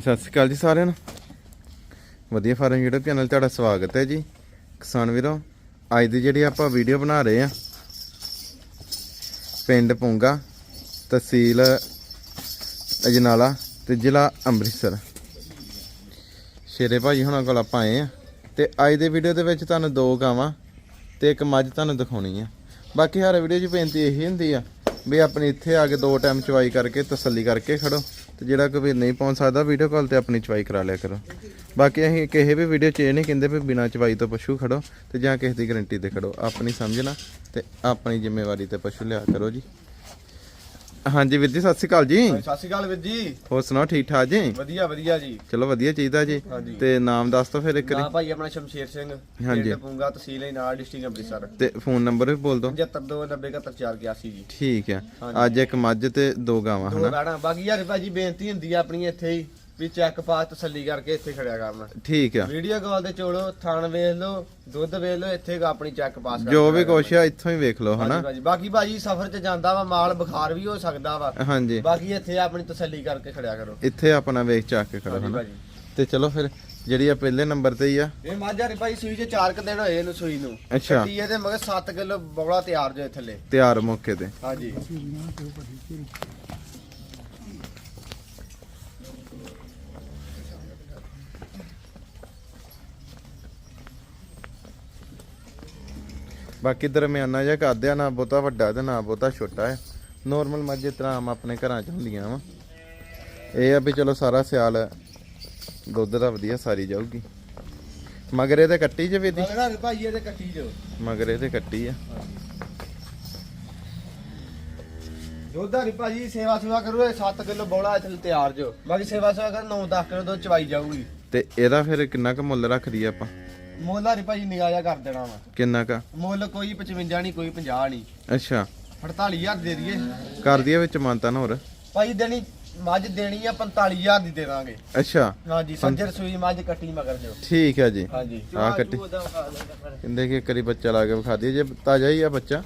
ਸਤਿ ਸ਼੍ਰੀ ਅਕਾਲ ਜੀ ਸਾਰਿਆਂ ਨੂੰ। ਵਧੀਆ ਫਾਰਮ YouTube ਚੈਨਲ ਤੁਹਾਡਾ ਸਵਾਗਤ ਹੈ ਜੀ। ਕਿਸਾਨ ਵੀਰੋ, ਅੱਜ ਦੀ ਜਿਹੜੀ ਆਪਾਂ ਵੀਡੀਓ ਬਣਾ ਰਹੇ ਆ ਪਿੰਡ ਪੁੰਗਾ, ਤਹਿਸੀਲ ਅਜਨਾਲਾ ਤੇ ਜ਼ਿਲ੍ਹਾ ਅੰਮ੍ਰਿਤਸਰ। ਸ਼ੇਰੇ ਭਾਜੀ ਹੁਣਾਂ ਕੋਲ ਆਪਾਂ ਆਏ ਆ ਤੇ ਅੱਜ ਦੀ ਵੀਡੀਓ ਦੇ ਵਿੱਚ ਤੁਹਾਨੂੰ ਦੋ ਗਾਵਾਂ ਤੇ ਇੱਕ ਮੱਝ ਤੁਹਾਨੂੰ ਦਿਖਾਉਣੀ ਆ। ਬਾਕੀ ਹਰ ਵੀਡੀਓ 'ਚ ਬੇਨਤੀ ਇਹੀ ਹੁੰਦੀ ਆ ਵੀ ਆਪਣੀ ਇੱਥੇ ਆ ਕੇ ਦੋ ਟਾਈਮ ਚਵਾਈ ਕਰਕੇ ਤਸੱਲੀ ਕਰਕੇ ਖੜੋ। ਤੇ ਜਿਹੜਾ ਕੋਈ ਨਹੀਂ ਪਹੁੰਚ ਸਕਦਾ ਵੀਡੀਓ ਕਾਲ ਤੇ ਆਪਣੀ ਚਵਾਈ ਕਰਾ ਲਿਆ ਕਰੋ। ਬਾਕੀ ਅਸੀਂ ਕਿਸੇ ਵੀ ਵੀਡੀਓ 'ਚ ਇਹ ਨਹੀਂ ਕਹਿੰਦੇ ਵੀ ਬਿਨਾਂ ਚਵਾਈ ਤੋਂ ਪਸ਼ੂ ਖੜੋ ਤੇ ਜਾਂ ਕਿਸੇ ਦੀ ਗਾਰੰਟੀ ਤੇ ਖੜੋ। ਆਪਣੀ ਸਮਝਣਾ ਤੇ ਆਪਣੀ ਜ਼ਿੰਮੇਵਾਰੀ ਤੇ ਪਸ਼ੂ ਲਿਆ ਕਰੋ ਜੀ। ਹਾਂਜੀ ਵੀਰ ਜੀ ਸਤਿ ਸ਼੍ਰੀ ਅਕਾਲ ਜੀ। ਸਤਿ ਸ਼੍ਰੀ ਅਕਾਲ ਵੀਰ ਜੀ। ਹੋਰ ਸੁਣਾਓ ਠੀਕ ਠਾਕ ਜੀ? ਵਧੀਆ ਵਧੀਆ ਜੀ। ਚਲੋ ਵਧੀਆ ਚਾਹੀਦਾ ਜੀ। ਤੇ ਨਾਮ ਦੱਸ ਦਿਓ ਫਿਰ ਇੱਕ ਨਾ ਵਾਰੀ ਭਾਈ ਆਪਣਾ ਸ਼ਮਸ਼ੇਰ ਸਿੰਘ ਹਾਂਜੀ। ਪੂੰਗਾ ਤਹਿਸੀਲ ਨਾਲ ਡਿਸਟ੍ਰਿਕਟ ਅੰਮ੍ਰਿਤਸਰ। ਤੇ ਫੋਨ ਨੰਬਰ ਵੀ ਬੋਲ ਦਿਓ। 75297481 ਜੀ। ਠੀਕ ਹੈ। ਅੱਜ ਇੱਕ ਮੱਝ ਤੇ ਦੋ ਗਾਵਾਂ ਦੋ ਹਨਾ? ਗਾਣਾ ਬਾਕੀ ਯਾਰ ਭਾਜੀ ਬੇਨਤੀ ਹੁੰਦੀ ਆ ਆਪਣੀ ਇੱਥੇ ਹੀ। ਵੀ ਚੈੱਕ ਪਾਸ ਤਸੱਲੀ ਕਰਕੇ ਇੱਥੇ ਖੜਿਆ ਕਰਨਾ ਠੀਕ ਆ। ਵੀਡੀਓ ਕਾਲ ਤੇ ਚੋੜੋ ਥਣ ਵੇਖ ਲਓ ਦੁੱਧ ਵੇਖ ਲਓ ਇੱਥੇ ਆਪਣੀ ਚੈੱਕ ਪਾਸ ਕਰਕੇ ਜੋ ਵੀ ਕੁਛ ਆ ਇੱਥੋਂ ਹੀ ਵੇਖ ਲਓ। ਹਨਾ? ਹਾਂਜੀ ਬਾਕੀ ਭਾਜੀ ਸਫ਼ਰ 'ਚ ਜਾਂਦਾ ਵਾ ਮਾਲ ਬੁਖਾਰ ਵੀ ਹੋ ਸਕਦਾ ਵਾ। ਹਾਂਜੀ। ਬਾਕੀ ਇੱਥੇ ਆਪਣੀ ਤਸੱਲੀ ਕਰਕੇ ਖੜਿਆ ਕਰੋ। ਇੱਥੇ ਆਪਣਾ ਵੇਖ ਚੱਕ ਕੇ ਖੜੋ ਹਨਾ? ਤੇ ਚਲੋ ਫਿਰ ਜਿਹੜੀ ਆ ਪਹਿਲੇ ਨੰਬਰ ਤੇ ਹੀ ਆ। ਇਹ ਮਾਝਾ ਰੇ ਭਾਈ ਸੂਈ 'ਚ 4 ਕ ਦਿਨ ਹੋਏ ਇਹਨੂੰ ਸੂਈ ਨੂੰ। ਅੱਛਾ। ਕੱਟੀ ਇਹਦੇ ਮਗਰ 7 ਕਿਲੋ ਬੌਲਾ ਤਿਆਰ ਜੋ ਥੱਲੇ। ਤਿਆਰ ਮੌਕੇ ਤੇ। ਹਾਂਜੀ। ਬਾਕੀ ਦਰਮਿਆਨਾ ਜਿਹਾ ਕਰਦੇ ਆ ਨਾ ਬਹੁਤਾ ਵੱਡਾ ਤੇ ਨਾ ਬਹੁਤਾ ਛੋਟਾ ਹੈ। ਨੋਰਮਲ ਮੱਝ ਜਿਸ ਤਰ੍ਹਾਂ ਆਮ ਆਪਣੇ ਘਰਾਂ 'ਚ ਹੁੰਦੀਆਂ ਵਾ। ਇਹ ਆ ਵੀ ਚਲੋ ਸਾਰਾ ਸਿਆਲ ਦੁੱਧ ਦਾ ਵਧੀਆ ਸਾਰੀ ਜਾਊਗੀ। ਮਗਰ ਇਹਦੇ ਕੱਟੀ ਜੇ ਵੀ ਦੀ ਮਗਰ ਭਾਈ ਇਹਦੇ ਕੱਟੀ ਜੋ। ਮਗਰ ਇਹਦੇ ਕੱਟੀ ਆ। ਦੁੱਧਾ ਰੀ ਭਾਜੀ ਸੇਵਾ ਸੇਵਾ ਕਰੂ ਇਹ 7 ਕਿਲੋ ਬੌਲਾ ਥੱਲੇ ਤਿਆਰ ਜੋ। ਬਾਕੀ ਸੇਵਾ ਸੇਵਾ ਕਰ 9-10 ਕਿਲੋ ਦੁੱਧ ਚਵਾਈ ਜਾਊਗੀ। ਤੇ ਇਹਦਾ ਫਿਰ ਕਿੰਨਾ ਕੁ ਮੁੱਲ ਰੱਖਦੀ ਆਪਾਂ? ਮੁੱਲ ਰੀ ਭਾਜੀ ਨਿਗਾਹ ਕਰ ਦੇਣਾ ਵਾ। ਕਿੰਨਾ ਕੁ? ਮੁੱਲ ਕੋਈ 55 ਨਹੀਂ ਕੋਈ 50 ਨਹੀਂ ਅੱਛਾ। 48000 ਦੇ ਦਈਏ। ਕਰ ਦਈਏ ਵਿੱਚ ਮਾਨਤਾ ਨਾ ਹੋਰ। ਭਾਈ ਦੇਣੀ ਮੱਝ ਦੇਣੀ ਆ 45000 ਦੀ ਦੇ ਦਾਂਗੇ। ਅੱਛਾ। ਹਾਂਜੀ ਸੰਜਰ ਸੂਈ ਮੱਝ ਕੱਟੀ ਮਗਰ ਜੋ ਠੀਕ ਹੈ ਜੀ। ਹਾਂਜੀ। ਆ ਕੱਟੀ। ਕਹਿੰਦੇ ਕਿ ਇੱਕ ਵਾਰੀ ਬੱਚਾ ਲਾ ਕੇ ਵਿਖਾ ਦਈਏ ਜੇ ਤਾਜ਼ਾ ਹੀ ਆ ਬੱਚਾ।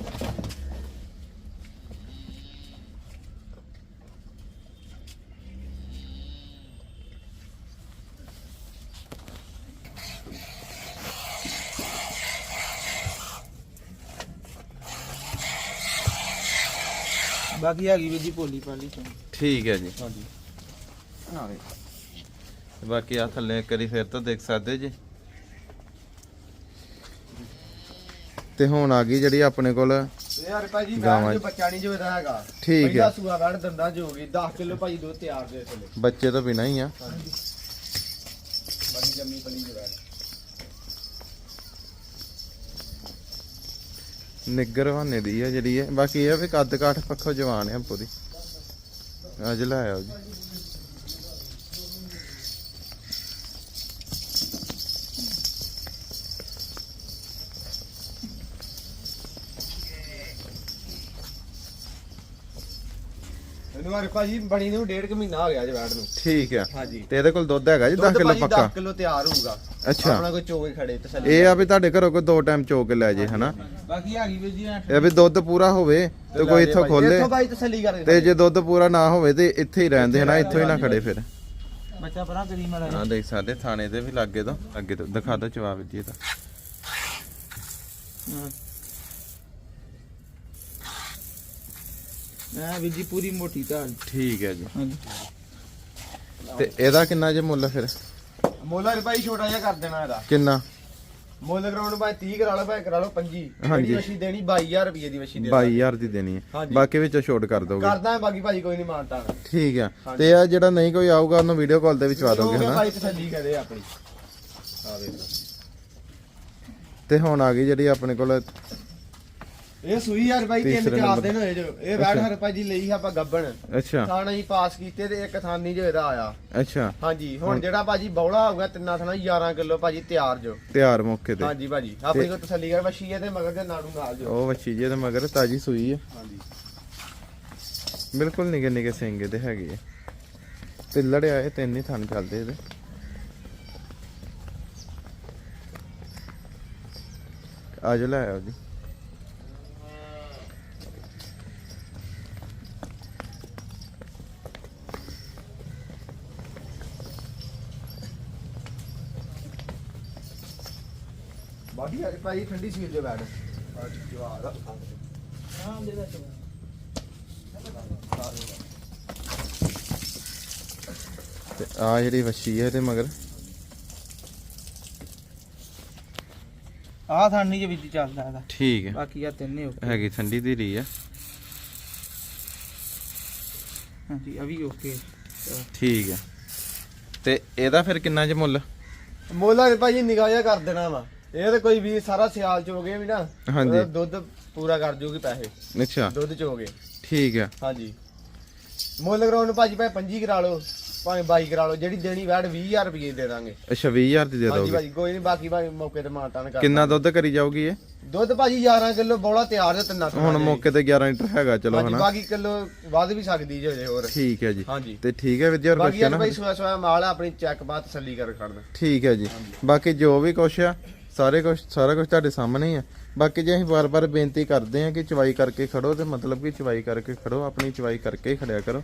ਬਾਕੀ ਹੈਗੀ ਵੀ ਜੀ ਭੋਲੀ ਪਾਲੀ ਠੀਕ ਹੈ ਜੀ। ਹਾਂਜੀ। ਤੇ ਬਾਕੀ ਆ ਥੱਲੇ ਇੱਕ ਵਾਰੀ ਫਿਰ ਤੋਂ ਦੇਖ ਸਕਦੇ ਜੀ। ਤੇ ਹੁਣ ਆ ਗਈ ਜਿਹੜੀ ਆਪਣੇ ਕੋਲ ਯਾਰ ਭਾਜੀ ਗਾਵਾਂ। ਮੈਂ ਜੋ ਬੱਚਾ ਨਹੀਂ ਜੋ ਇਹਦਾ ਹੈਗਾ। ਠੀਕ ਪਹਿਲਾ ਹੈ। ਸੂਆ ਵੜ ਦੰਦਾ ਜੋ ਹੋਗੀ 10 ਕਿਲੋ ਭਾਜੀ ਤਿਆਰ ਦੇ ਥੱਲੇ। ਬੱਚੇ ਤੋਂ ਬਿਨਾ ਹੀ ਆ। ਬਾਕੀ ਜੰਮੀ ਪਲੀ ਜੋ ਨਿੱਗਰ ਹਵਾਨੇ ਦੀ ਆ ਜਿਹੜੀ ਹੈ ਬਾਕੀ ਇਹ ਆ ਵੀ ਕੱਦ ਕਾਠ ਪੱਖੋਂ ਜਵਾਨ ਆ ਦੀ ਅੱਜ ਲੈ ਜੀ। ਇਹਨੂੰ ਯਾਰ ਭਾਜੀ ਬਣੀ ਨੂੰ ਡੇਢ ਕੁ ਮਹੀਨਾ ਹੋ ਗਿਆ ਜੀ ਵੜ ਨੂੰ। ਠੀਕ ਆ। ਹਾਂਜੀ। ਤੇ ਇਹਦੇ ਕੋਲ ਦੁੱਧ ਹੈਗਾ ਜੀ 10 ਕਿਲੋ ਪੱਕਾ? 10 ਕਿਲੋ ਤਿਆਰ ਹੋਊਗਾ। ਅੱਛਾ। ਆਪਣਾ ਕੋਈ ਚੋਗੇ ਖੜੇ ਤਸੱਲੀ ਇਹ ਆ ਵੀ ਤੁਹਾਡੇ ਘਰੋਂ ਕੋਈ ਦੋ ਟਾਈਮ ਚੋ ਕੇ ਲੈ ਜੇ ਹਨਾ? ਬਾਕੀ ਹੈਗੀ ਵੀ ਜੀ ਇਹ ਵੀ ਦੁੱਧ ਪੂਰਾ ਹੋਵੇ ਤੇ ਕੋਈ ਇੱਥੋਂ ਖੋਲੇ ਇੱਥੋਂ ਭਾਈ ਤਸੱਲੀ ਕਰ ਤੇ ਜੇ ਦੁੱਧ ਪੂਰਾ ਨਾ ਹੋਵੇ ਤੇ ਇੱਥੇ ਹੀ ਰਹਿੰਦੇ ਹਨਾ? ਇੱਥੋਂ ਹੀ ਨਾ ਖੜੇ ਫਿਰ। ਬੱਚਾ ਪਰਾਂ ਕਰੀ ਮਾੜਾ ਹਾਂ ਦੇਖ ਸਾਡੇ ਥਾਣੇ ਦੇ ਵੀ ਲੱਗੇ ਤੋਂ ਅੱਗੇ ਤੋਂ ਦਿਖਾ ਦੋ ਜਵਾਬ ਜੀ ਇਹਦਾ। ਮੈਂ ਵੀ ਜੀ ਪੂਰੀ ਮੋਟੀ ਤਾਂ ਠੀਕ ਹੈ ਜੀ। ਹਾਂਜੀ। ਤੇ ਇਹਦਾ ਕਿੰਨਾ ਜੇ ਮੁੱਲ ਫਿਰ? ਮੋਲਾ ਭਾਈ ਛੋਟਾ ਜਿਹਾ ਕਰ ਦੇਣਾ ਇਹਦਾ। ਕਿੰਨਾ? ਮੁੱਲ ਗਰਾਊਂਡ ਭਾਈ 30 ਕਰਾ ਲਓ ਭਾਈ ਕਰਾ ਲਓ 25 ਹਾਂਜੀ। ਵਸ਼ੀ ਦੇਣੀ 22000 ਰੁਪਏ ਦੀ ਵਸ਼ੀ ਦੇ 22000 ਦੀ ਦੇਣੀ ਹੈ। ਬਾਕੀ ਵਿੱਚੋਂ ਛੋਟ ਕਰ ਦੋਗੇ। ਕਰਦਾ ਬਾਕੀ ਭਾਜੀ ਕੋਈ ਨਹੀਂ ਮਾਨਤਾ। ਠੀਕ ਆ ਤੇ ਆ ਜਿਹੜਾ ਨਹੀਂ ਕੋਈ ਆਊਗਾ ਉਹਨੂੰ ਵੀਡੀਓ ਕਾਲ ਤੇ ਵਿਚਵਾ ਦੋਗੇ ਹਨਾ? ਭਾਈ ਤਸੱਲੀ ਕਰੇ ਆਪਣੀ। ਆ ਵੇਖ ਤੇ ਹੁਣ ਆ ਗਈ ਜਿਹੜੀ ਆਪਣੇ ਕੋਲ ਇਹ ਸੂਈ ਯਾਰ ਭਾਈ ਤਿੰਨ ਤੀਸਰੇ ਚਾਰ ਨੰਬਰ। ਦਿਨ ਹੋਏ ਜੋ। ਇਹ ਵੈੜ ਹਰ ਭਾਜੀ ਲਈ ਆਪਾਂ ਗੱਬਣ। ਅੱਛਾ। ਥਾਣਾ ਹੀ ਪਾਸ ਕੀਤੇ ਤੇ ਇੱਕ ਥਾਨੀ ਜੋ ਇਹਦਾ ਆਇਆ। ਅੱਛਾ। ਹਾਂਜੀ ਹੁਣ ਜਿਹੜਾ ਭਾਜੀ ਬੌਲਾ ਹੋਊਗਾ ਤਿੰਨਾਂ ਥਾਣਾ 11 ਕਿਲੋ ਭਾਜੀ ਤਿਆਰ ਜੋ। ਤਿਆਰ ਮੌਕੇ ਤੇ। ਹਾਂਜੀ ਭਾਜੀ ਆਪਣੀ ਕੋ ਤਸੱਲੀ ਕਰ ਵਸ਼ੀ ਤੇ ਮਗਰ ਦੇ ਨਾੜੂ ਨਾਲ ਜੋ। ਉਹ ਵੱਛੀ ਜੀ ਦੇ ਮਗਰ ਤਾਜੀ ਸੂਈ ਹੈ। ਹਾਂਜੀ। ਬਿਲਕੁਲ ਨਿੱਕੇ ਨਿੱਕੇ ਸਿੰਗੇ ਦੇ ਹੈਗੇ ਆ। ਪਿੱਲੜ ਆ ਇਹ ਤਿੰਨ ਹੀ ਥਣ ਚੱਲਦੇ ਇਹਦੇ। ਆਜੋ ਲੈ ਆਓ ਜੀ। ਬਾਡੀ ਆ ਭਾਈ ਠੰਡੀ ਸੀਲ ਜੋ ਬੈਠ ਆ ਜਵਾਰ ਦਾ ਹਾਂ ਦੇ ਦਾ ਤੇ ਆ ਜਿਹੜੀ ਵੱਛੀ ਹੈ ਇਹਦੇ ਮਗਰ। ਆ ਥਾਨੀ ਜੇ ਵਿੱਚ ਚੱਲਦਾ ਇਹਦਾ ਠੀਕ ਹੈ। ਬਾਕੀ ਆ ਤਿੰਨੇ ਓਕੇ ਹੈਗੀ ਠੰਡੀ ਦੀ ਰਹੀ ਆ। ਹਾਂਜੀ ਆ ਵੀ ਓਕੇ ਠੀਕ ਹੈ। ਤੇ ਇਹਦਾ ਫਿਰ ਕਿੰਨਾ ਚ ਮੁੱਲ? ਮੋਲਾ ਦੇ ਭਾਜੀ ਨਿਗਾਹ ਜਿਹਾ ਕਰ ਦੇਣਾ ਵਾ। ਇਹ ਤੇ ਕੋਈ ਵੀ ਸਾਰਾ ਸਿਆਲ ਚ ਹੋ ਗਏ ਵੀ ਨਾ ਹਾਂਜੀ। ਉਹਦਾ ਦੁੱਧ ਪੂਰਾ ਕਰ ਜੂਗੀ ਪੈਸੇ। ਅੱਛਾ। ਦੁੱਧ ਚ ਹੋ ਗਏ। ਠੀਕ ਹੈ ਹਾਂਜੀ। ਮੁੱਲ ਕਰਾਉਣ ਭਾਜੀ ਭਾਵੇਂ 25 ਕਰਾ ਲਓ ਭਾਵੇਂ 22 ਕਰਾ ਲਓ ਜਿਹੜੀ ਦੇਣੀ ਵੈਟ 20000 ਰੁਪਏ ਦੇ ਦਾਂਗੇ। ਅੱਛਾ 20000 ਦੀ ਦੇ ਹਾਂਜੀ ਦੋਗੇ? ਭਾਜੀ ਕੋਈ ਨਹੀਂ ਬਾਕੀ ਭਾਵੇਂ ਮੌਕੇ ਤੇ ਮਾਨਤਾਨ ਕਰ ਕਿੰਨਾ ਦੁੱਧ ਕਰੀ ਜਾਊਗੀ ਇਹ? ਦੁੱਧ ਭਾਜੀ 11 ਕਿਲੋ ਬੋਲਾ ਤਿਆਰ ਹੈ ਤਿੰਨਾਂ ਹੁਣ ਮੌਕੇ ਤੇ 11 ਲੀਟਰ ਹੈਗਾ ਚਲੋ ਹਾਂਜੀ ਹਨਾ। ਬਾਕੀ ਕਿਲੋ ਵੱਧ ਵੀ ਸਕਦੀ ਜੇ ਹੋਰ। ਠੀਕ ਹੈ ਜੀ। ਹਾਂਜੀ। ਤੇ ਠੀਕ ਹੈ ਵਿਦਿਆ ਬਾਕੀ ਰੁਪਏ ਯਾਰ ਨਾ ਭਾਈ ਸੋਇਆ ਸੋਇਆ ਮਾਲ ਆ, ਆਪਣੀ ਚੈੱਕ ਬਾਤ ਤਸੱਲੀ ਕਰ ਖੜਨਾ ਠੀਕ ਹੈ ਜੀ। ਬਾਕੀ ਜੋ ਵੀ ਕੁਛ ਆ ਸਾਰੇ ਕੁਛ, ਸਾਰਾ ਕੁਝ ਤੁਹਾਡੇ ਸਾਹਮਣੇ ਹੀ ਆ। ਬਾਕੀ ਜੇ ਅਸੀਂ ਵਾਰ-ਵਾਰ ਬੇਨਤੀ ਕਰਦੇ ਆ ਕਿ ਚਵਾਈ ਕਰਕੇ ਖੜੋ, ਤੇ ਮਤਲਬ ਕਿ ਚਵਾਈ ਕਰਕੇ ਖੜੋ, ਆਪਣੀ ਚਵਾਈ ਕਰਕੇ ਹੀ ਖੜਿਆ ਕਰੋ।